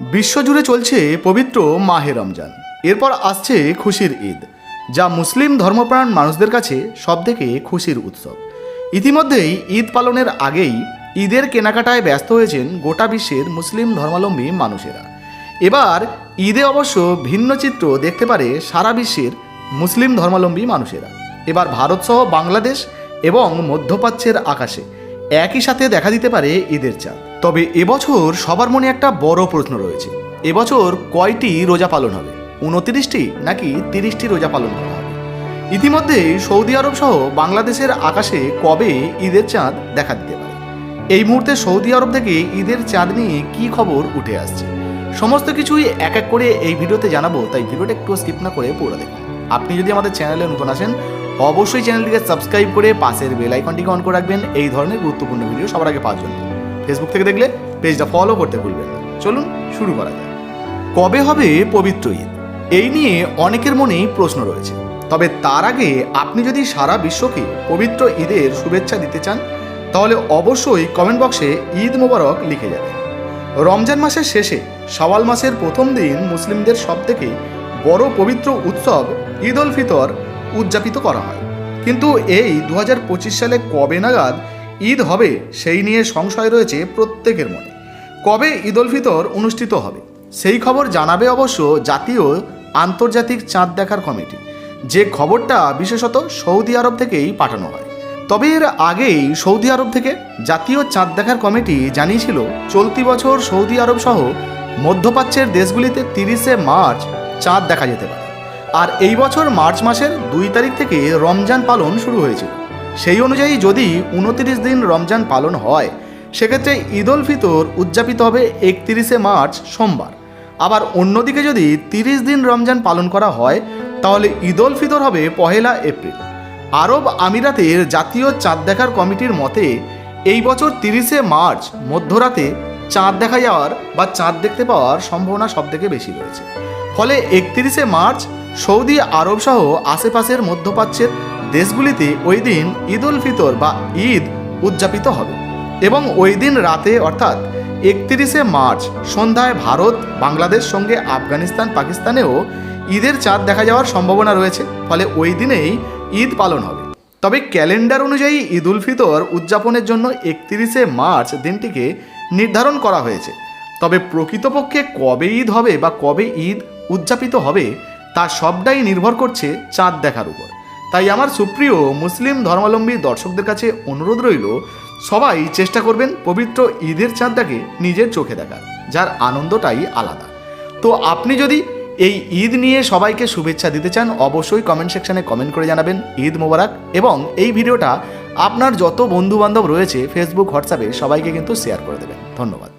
বিশ্বজুড়ে চলছে পবিত্র মাহে রমজান। এরপর আসছে খুশির ঈদ, যা মুসলিম ধর্মপ্রাণ মানুষদের কাছে সবথেকে খুশির উৎসব। ইতিমধ্যেই ঈদ পালনের আগেই ঈদের কেনাকাটায় ব্যস্ত হয়েছেন গোটা বিশ্বের মুসলিম ধর্মাবলম্বী মানুষেরা। এবার ঈদে অবশ্য ভিন্ন চিত্র দেখতে পারে সারা বিশ্বের মুসলিম ধর্মাবলম্বী মানুষেরা। এবার ভারতসহ বাংলাদেশ এবং মধ্যপ্রাচ্যের আকাশে একই সাথে দেখা দিতে পারে ঈদের চাঁদ। তবে এবছর সবার মনে একটা বড় প্রশ্ন রয়েছে। এবছর কয়টি রোজা পালন হবে? উনত্রিশটি নাকি তিরিশটি রোজা পালন করা হবে? ইতিমধ্যে সৌদি আরব সহ বাংলাদেশের আকাশে কবে ঈদের চাঁদ দেখা দিতে পারে? এই মুহূর্তে সৌদি আরব থেকে ঈদের চাঁদ নিয়ে কী খবর উঠে আসছে? সমস্ত কিছুই এক এক করে এই ভিডিওতে জানাব, তাই ভিডিওটা একটু স্কিপ না করে পুরো দেখুন। আপনি যদি আমাদের চ্যানেলে নতুন আসেন, অবশ্যই চ্যানেলটিকে সাবস্ক্রাইব করে পাশের বেল আইকনটিকে অন করে রাখবেন। এই ধরনের গুরুত্বপূর্ণ ভিডিও সবার আগে পাওয়ার জন্য। ফেসবুক থেকে দেখলে পেজটা ফলো করতে ভুলবেন না। চলুন শুরু করা যাক। কবে হবে পবিত্র ঈদ? এই নিয়ে অনেকের মনেই প্রশ্ন রয়েছে। তবে তার আগে আপনি যদি সারা বিশ্বকে পবিত্র ঈদের শুভেচ্ছা দিতে চান, তাহলে অবশ্যই কমেন্ট বক্সে ঈদ মোবারক লিখে যাবেন। রমজান মাসের শেষে সওয়াল মাসের প্রথম দিন মুসলিমদের সবথেকে বড় পবিত্র উৎসব ঈদ উল ফিতর উদযাপিত করা হয়। কিন্তু এই দু হাজার পঁচিশ সালে কবে নাগাদ ঈদ হবে সেই নিয়ে সংশয় রয়েছে প্রত্যেকের মনে। কবে ঈদ উল ফিতর অনুষ্ঠিত হবে? সেই খবর জানাবে অবশ্য জাতীয় আন্তর্জাতিক চাঁদ দেখার কমিটি। যে খবরটা বিশেষত সৌদি আরব থেকেই পাঠানো হয়। তবে এর আগেই সৌদি আরব থেকে জাতীয় চাঁদ দেখার কমিটি জানিয়েছিল, চলতি বছর সৌদি আরব সহ মধ্যপ্রাচ্যের দেশগুলিতে তিরিশে মার্চ চাঁদ দেখা যেতে পারে। আর এই বছর মার্চ মাসের দুই তারিখ থেকে রমজান পালন শুরু হয়েছিল। সেই অনুযায়ী যদি উনতিরিশ দিন রমজান পালন হয়, সেক্ষেত্রে ঈদ উল ফিতর উদযাপিত হবে একত্রিশে মার্চ সোমবার। আবার অন্যদিকে যদি তিরিশ দিন রমজান পালন করা হয়, তাহলে ঈদ উল ফিতর হবে পহেলা এপ্রিল। আরব আমিরাতের জাতীয় চাঁদ দেখার কমিটির মতে, এই বছর তিরিশে মার্চ মধ্যরাতে চাঁদ দেখা যাওয়ার বা চাঁদ দেখতে পাওয়ার সম্ভাবনা সবথেকে বেশি রয়েছে। ফলে একত্রিশে মার্চ সৌদি আরব সহ আশেপাশের মধ্যপ্রাচ্যের দেশগুলিতে ওই দিন ঈদ উল ফিতর বা ঈদ উদযাপিত হবে এবং ওই দিন রাতে, অর্থাৎ একত্রিশে মার্চ, সন্ধ্যায় ভারত, বাংলাদেশ সঙ্গে আফগানিস্তান, পাকিস্তানেও ঈদের চাঁদ দেখা যাওয়ার সম্ভাবনা রয়েছে, ফলে ওই দিনেই ঈদ পালন হবে। তবে ক্যালেন্ডার অনুযায়ী ঈদ উল ফিতর উদযাপনের জন্য একত্রিশে মার্চ দিনটিকে নির্ধারণ করা হয়েছে। তবে প্রকৃতপক্ষে কবে ঈদ হবে বা কবে ঈদ উদযাপিত হবে তা সবটাই নির্ভর করছে চাঁদ দেখার উপর। তাই আমার সুপ্রিয় মুসলিম ধর্মাবলম্বী দর্শকদের কাছে অনুরোধ রইল, সবাই চেষ্টা করবেন পবিত্র ঈদের চাঁদটাকে নিজের চোখে দেখার, যার আনন্দটাই আলাদা। তো আপনি যদি এই ঈদ নিয়ে সবাইকে শুভেচ্ছা দিতে চান, অবশ্যই কমেন্ট সেকশনে কমেন্ট করে জানাবেন। ঈদ মোবারক এবং এই ভিডিওটা আপনার যত বন্ধু বান্ধব রয়েছে ফেসবুক হোয়াটসঅ্যাপে সবাইকে কিন্তু শেয়ার করে দেবেন। ধন্যবাদ।